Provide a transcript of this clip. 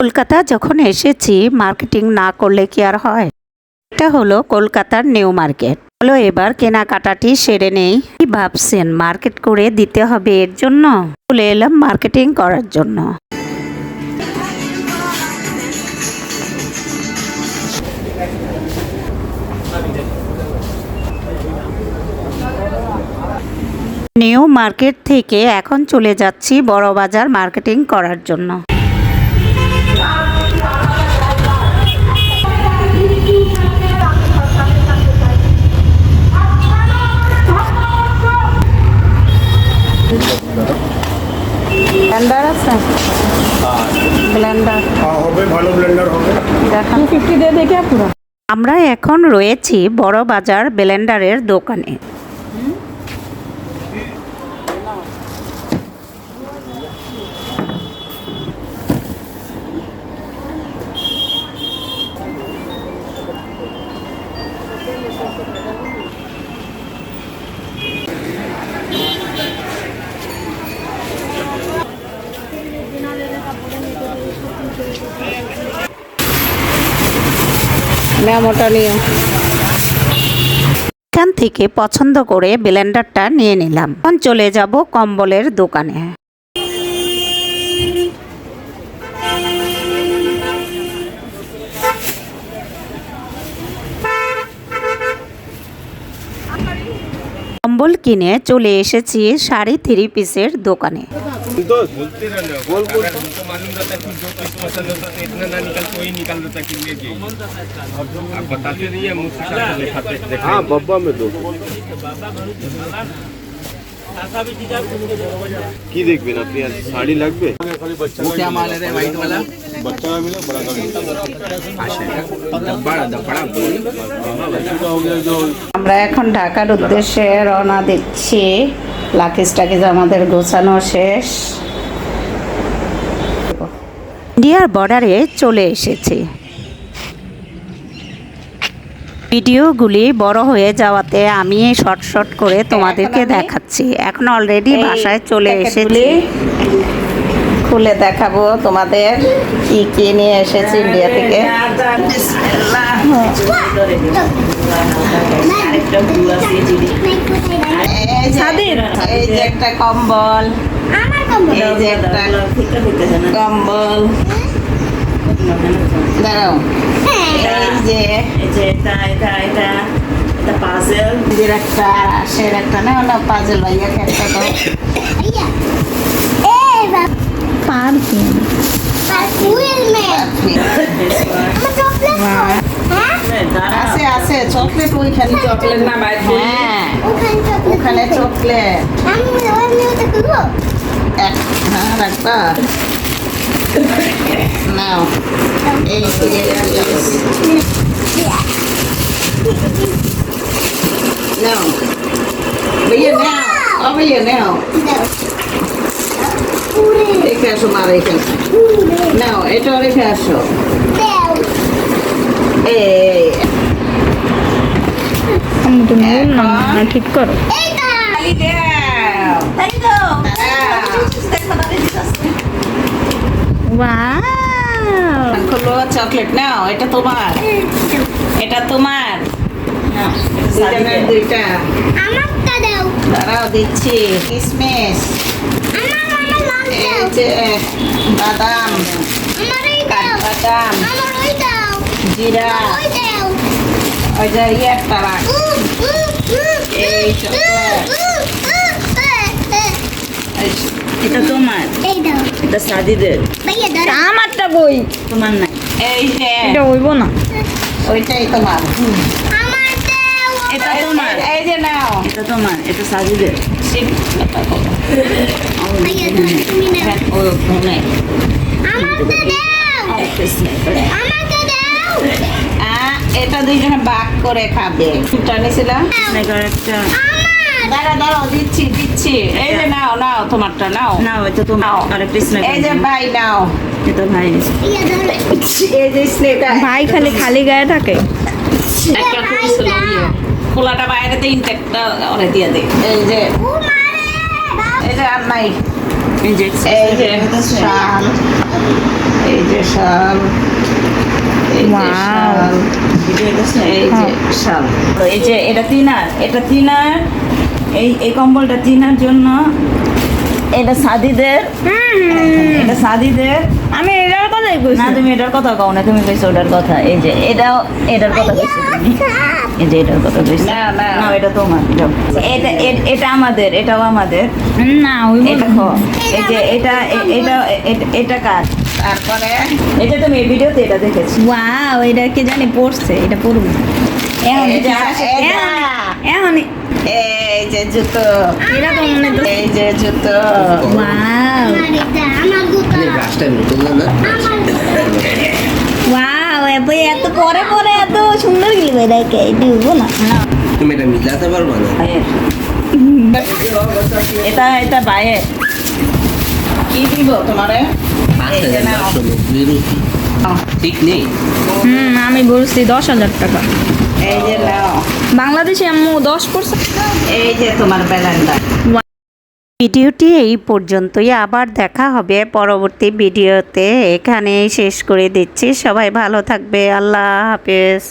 কলকাতা যখন এসেছি মার্কেটিং না করলে কি আর হয়? এটা হলো কলকাতার নিউ মার্কেট হলো এবার কেনাকাটাটি সেরে নেই। কি ভাবছেন? মার্কেট করে দিতে হবে এর জন্য? চলে এলাম মার্কেটিং করার জন্য। নিউ মার্কেট থেকে এখন চলে যাচ্ছি বড় বাজার মার্কেটিং করার জন্য। ব্লেন্ডার হ্যাঁ হবে ভালো ব্লেন্ডার হবে। দেখান। ফিফটি দিয়ে দেখে পুরো। আমরা এখন রয়েছি বড় বাজার ব্লেন্ডারের দোকানে। মেমোটা নিয়ে এখান থেকে পছন্দ করে ব্লেন্ডারটা নিয়ে নিলাম। এখন চলে যাব কম্বলের দোকানে। কম্বল কিনে চলে এসেছি শাড়ি থ্রি পিসের দোকানে। बोलते रहना बोल बोल हमको मालूम रहता कि जो किस पसंद होता है इतना ना निकल कोई निकाल देता कि ले जाइए आप बताते नहीं है मुझसे साथ दिखाते देखते हाँ बब्बा में दो কি দেখবেন আপনি আজ শাড়ি লাগবে क्या माल है व्हाइट वाला বাচ্চা মিলে বড় গাড়ি बड़ा बड़ा আমরা এখন ঢাকার উদ্দেশ্যে রওনা দিচ্ছি লাকিস টাকেজ আমাদের গোছানো শেষ। ইন্ডিয়ার বর্ডারে চলে এসেছি। ভিডিওগুলি বড় হয়ে যাওয়াতে আমি শর্ট শর্ট করে তোমাদেরকে দেখাচ্ছি। এখন অলরেডি বাসায় চলে এসেছি। খুলে দেখাবো তোমাদের কি কি নিয়ে এসেছি ইন্ডিয়া থেকে। স্বাধীন এই যে একটা কম্বল। এই যে একটা কম্বল। দাঁড়াও। এই যে এই যে একটা সের একটা না না পাজেল ভাইয়াকে একটা পারফিউম। আছে আছে চকলেট ওইখানে চকলেট না হ্যাঁ ওখানে চকলেট এক হ্যাঁ রাখবা নাও এই যে নাও ভাইয়া নাও ও ভাইয়া নাও রেখে আসো মা রেখে আসো নাও এটাও রেখে আসো এই আমি তো বললাম না ঠিক করো। খালি দাও ওয়াও খোলো চকলেট নাও এটা তোমার। এটা তোমার। দুইটা। দাঁড়াও দিচ্ছি। কিসমিস যে বাদাম। জিরা। ওই যে ইয়ে একটা রাখ এই এটা তোমার এটা সাদিদের আমারটা বই তোমার নাই এই যে এটা হইব না ওইটাই তোমার এটা তোমার এই যে নাও এটা তোমার এটা সাদিদের শিব কথা বলো। ও ফোনে আহ, এটা দুইজনে বাক করে খাবে। স্নেকার একটা। দাঁড়া দাঁড়াও দিচ্ছি দিচ্ছি। এই যে নাও নাও তোমারটা নাও। নাও এটা তোমার আর একটা স্নেকার এই যে ভাই নাও। এটা ভাই এই যে ভাই খালি খালি গায়ে থাকে। একটা ইয়ে। খোলাটা ওরে দিয়ে দে। এই যে। এই যে আর নাই এই যে এই যে শাল। এই যে শাল। এই যে এটা তিনার এটা তিনার এই এই কম্বলটা তিনার জন্য এটা সাদিদের এটা সাদিদের আমি এটার কথাই কইছি না তুমি এটার কথা কও না তুমি কইছো ওটার কথা এই যে এটাও এটার কথা কইছো এই যে এটার কথা কইছো না, না। এটা তোমার। এটা এটা আমাদের এটাও আমাদের না ওই এটা এই যে এটা এটা এটা কার তারপরে এই যে তুমি ভিডিওতে এটা দেখেছি। ওয়াও এটা কে জানি পড়ছে এটা পড়ব এখন এটা, এখন এই যে জুতো। এটা তো মনে তো এই যে জুতো। ওয়াও গাছটা নতুন না ওয়াও এত এত পরে পরে এত সুন্দর না। তুমি এটা মিলাতে পারব না? এটা এটা ভাইয়ের। কি দিব তোমারে? পাঁচ হাজার নশো ঠিক নেই। হুম আমি বলছি দশ হাজার টাকা। এই যে নাও। বাংলাদেশে আম্মু দশ পার্সেন্ট। এই যে তোমার ব্যালেন্ডার। ভিডিওটি এই পর্যন্তই। আবার দেখা হবে পরবর্তী ভিডিওতে। এখানেই শেষ করে দিচ্ছি। সবাই ভালো থাকবে। আল্লাহ হাফেজ।